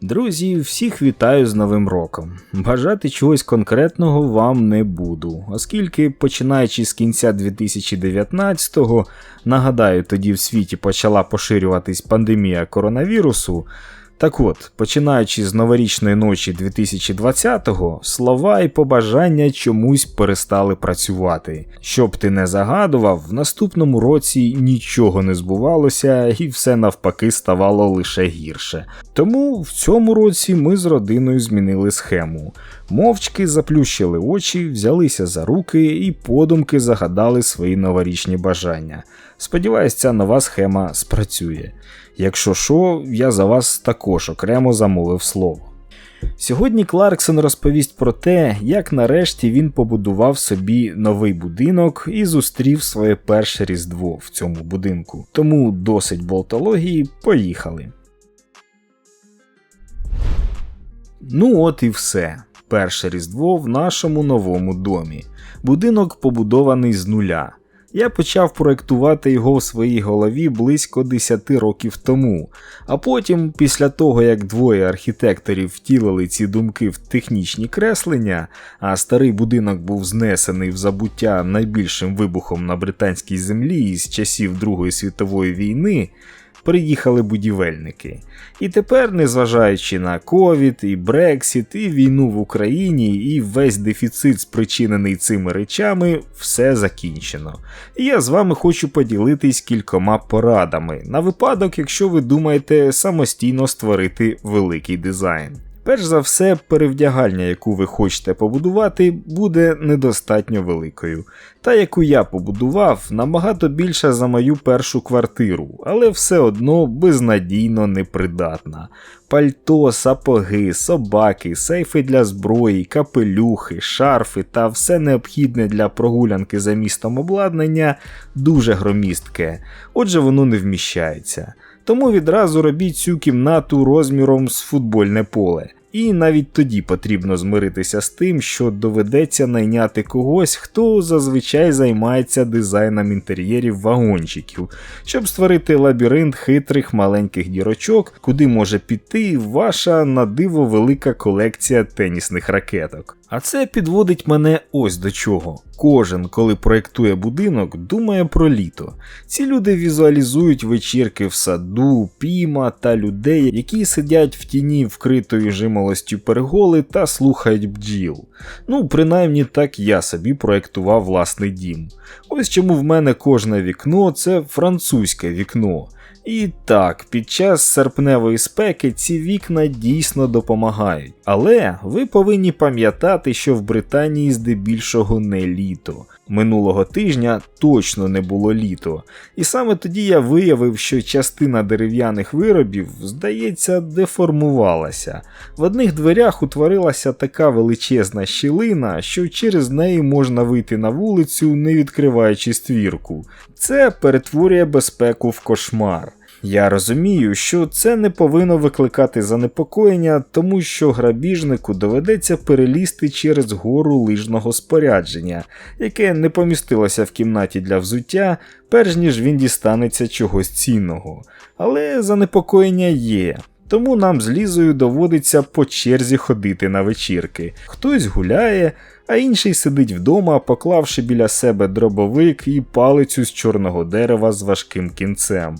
Друзі, всіх вітаю з Новим роком. Бажати чогось конкретного вам не буду, оскільки починаючи з кінця 2019-го, нагадаю, тоді в світі почала поширюватись пандемія коронавірусу. Так от, починаючи з новорічної ночі 2020-го, слова і побажання чомусь перестали працювати. Щоб ти не загадував, в наступному році нічого не збувалося і все навпаки ставало лише гірше. Тому в цьому році ми з родиною змінили схему. Мовчки заплющили очі, взялися за руки і подумки загадали свої новорічні бажання. Сподіваюсь, ця нова схема спрацює. Якщо що, я за вас також окремо замовив слово. Сьогодні Кларксон розповість про те, як нарешті він побудував собі новий будинок і зустрів своє перше різдво в цьому будинку. Тому досить болтології, поїхали. Ну от і все. Перше різдво в нашому новому домі. Будинок побудований з нуля. Я почав проектувати його в своїй голові близько 10 років тому, а потім, після того як двоє архітекторів втілили ці думки в технічні креслення, а старий будинок був знесений в забуття найбільшим вибухом на британській землі з часів Другої світової війни, приїхали будівельники. І тепер, незважаючи на ковід, і Брексіт, і війну в Україні, і весь дефіцит, спричинений цими речами, все закінчено. І я з вами хочу поділитись кількома порадами на випадок, якщо ви думаєте самостійно створити великий дизайн. Перш за все, перевдягальня, яку ви хочете побудувати, буде недостатньо великою. Та, яку я побудував, набагато більша за мою першу квартиру, але все одно безнадійно непридатна. Пальто, сапоги, собаки, сейфи для зброї, капелюхи, шарфи та все необхідне для прогулянки за містом обладнання дуже громістке, отже, воно не вміщається. Тому відразу робіть цю кімнату розміром з футбольне поле. І навіть тоді потрібно змиритися з тим, що доведеться найняти когось, хто зазвичай займається дизайном інтер'єрів вагончиків, щоб створити лабіринт хитрих маленьких дірочок, куди може піти ваша на диво велика колекція тенісних ракеток. А це підводить мене ось до чого. Кожен, коли проєктує будинок, думає про літо. Ці люди візуалізують вечірки в саду, піма та людей, які сидять в тіні вкритої жимолостю переголи та слухають бджіл. Ну, принаймні так я собі проєктував власний дім. Ось чому в мене кожне вікно це французьке вікно. І так, під час серпневої спеки ці вікна дійсно допомагають. Але ви повинні пам'ятати, що в Британії здебільшого не літо. Минулого тижня точно не було літо, і саме тоді я виявив, що частина дерев'яних виробів, здається, деформувалася. В одних дверях утворилася така величезна щілина, що через неї можна вийти на вулицю, не відкриваючи ствірку. Це перетворює безпеку в кошмар. Я розумію, що це не повинно викликати занепокоєння, тому що грабіжнику доведеться перелізти через гору лижного спорядження, яке не помістилося в кімнаті для взуття, перш ніж він дістанеться чогось цінного. Але занепокоєння є. Тому нам з Лізою доводиться по черзі ходити на вечірки. Хтось гуляє, а інший сидить вдома, поклавши біля себе дробовик і палицю з чорного дерева з важким кінцем.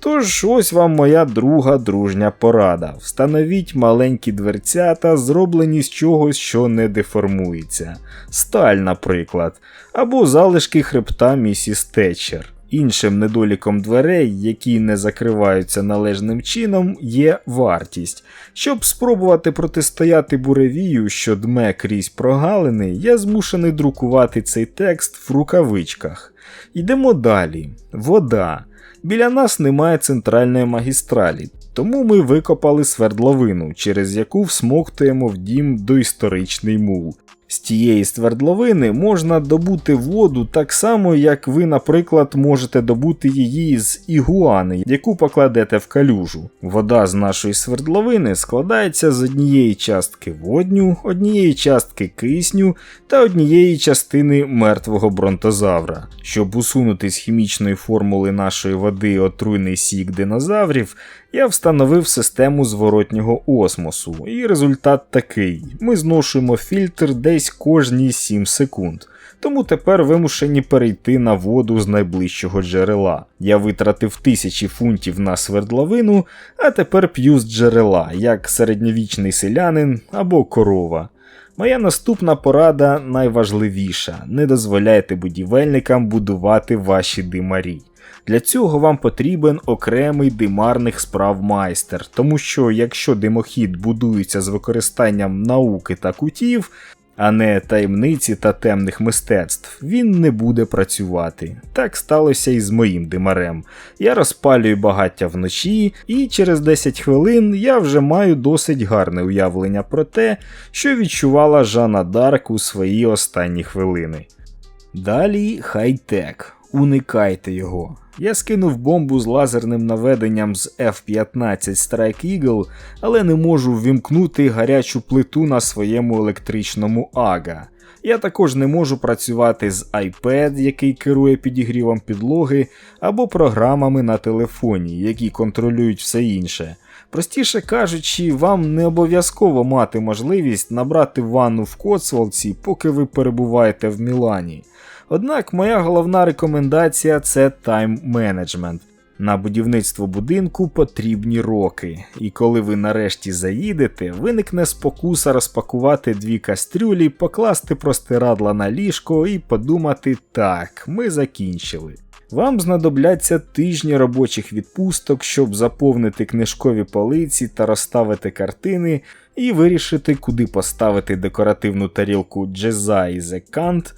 Тож ось вам моя друга дружня порада. Встановіть маленькі дверцята, зроблені з чогось, що не деформується. Сталь, наприклад, або залишки хребта місіс Тетчер. Іншим недоліком дверей, які не закриваються належним чином, є вартість. Щоб спробувати протистояти буревію, що дме крізь прогалини, я змушений друкувати цей текст в рукавичках. Йдемо далі. Вода. Біля нас немає центральної магістралі, тому ми викопали свердловину, через яку всмоктуємо в дім доісторичний мул. З тієї свердловини можна добути воду так само, як ви, наприклад, можете добути її з ігуани, яку покладете в калюжу. Вода з нашої свердловини складається з однієї частки водню, однієї частки кисню та однієї частини мертвого бронтозавра. Щоб усунути з хімічної формули нашої води отруйний сік динозаврів, я встановив систему зворотнього осмосу, і результат такий: ми зношуємо фільтр десь кожні 7 секунд. Тому тепер вимушені перейти на воду з найближчого джерела. Я витратив тисячі фунтів на свердловину, а тепер п'ю з джерела, як середньовічний селянин або корова. Моя наступна порада найважливіша: не дозволяйте будівельникам будувати ваші димарі. Для цього вам потрібен окремий димарних справ майстер, тому що якщо димохід будується з використанням науки та кутів, а не таємниці та темних мистецтв, він не буде працювати. Так сталося і з моїм димарем. Я розпалюю багаття вночі, і через 10 хвилин я вже маю досить гарне уявлення про те, що відчувала Жанна Дарк у свої останні хвилини. Далі хай-тек. Уникайте його. Я скинув бомбу з лазерним наведенням з F-15 Strike Eagle, але не можу ввімкнути гарячу плиту на своєму електричному AGA. Я також не можу працювати з iPad, який керує підігрівом підлоги, або програмами на телефоні, які контролюють все інше. Простіше кажучи, вам не обов'язково мати можливість набрати ванну в Коцволці, поки ви перебуваєте в Мілані. Однак моя головна рекомендація це тайм-менеджмент. На будівництво будинку потрібні роки, і коли ви нарешті заїдете, виникне спокуса розпакувати дві кастрюлі, покласти простирадла на ліжко і подумати так, ми закінчили. Вам знадобляться тижні робочих відпусток, щоб заповнити книжкові полиці та розставити картини, і вирішити, куди поставити декоративну тарілку Джеза і Kant,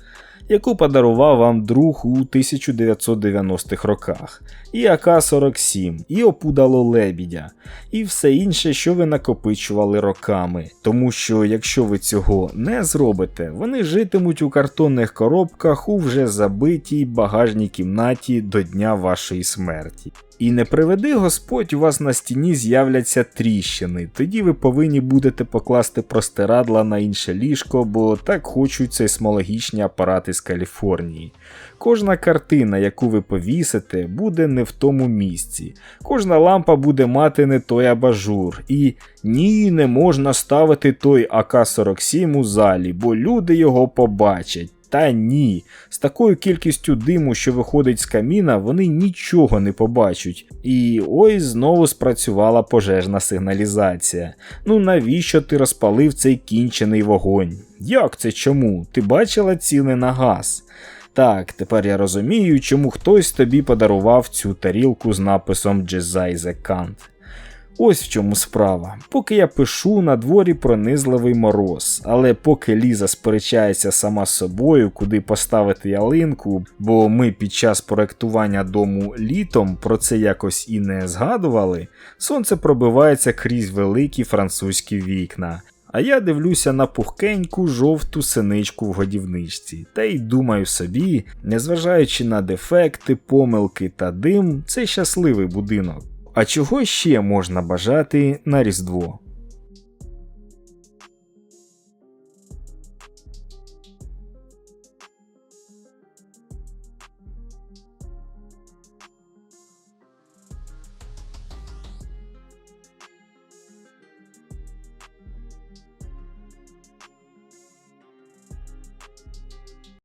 яку подарував вам друг у 1990-х роках, і АК-47, і опудало лебідя, і все інше, що ви накопичували роками. Тому що якщо ви цього не зробите, вони житимуть у картонних коробках у вже забитій багажній кімнаті до дня вашої смерті. І не приведи Господь, у вас на стіні з'являться тріщини, тоді ви повинні будете покласти простирадла на інше ліжко, бо так хочуть сейсмологічні апарати з Каліфорнії. Кожна картина, яку ви повісите, буде не в тому місці. Кожна лампа буде мати не той абажур. І ні, не можна ставити той АК-47 у залі, бо люди його побачать. Та ні, з такою кількістю диму, що виходить з каміна, вони нічого не побачать. І ось знову спрацювала пожежна сигналізація. Ну навіщо ти розпалив цей кінчений вогонь? Як це чому? Ти бачила ціни на газ? Так, тепер я розумію, чому хтось тобі подарував цю тарілку з написом Джезайзе Кант. Ось в чому справа. Поки я пишу, на дворі пронизливий мороз, але поки Ліза сперечається сама з собою, куди поставити ялинку, бо ми під час проектування дому літом про це якось і не згадували, сонце пробивається крізь великі французькі вікна. А я дивлюся на пухкеньку жовту синичку в годівничці, та й думаю собі, незважаючи на дефекти, помилки та дим, це щасливий будинок. А чого ще можна бажати на Різдво?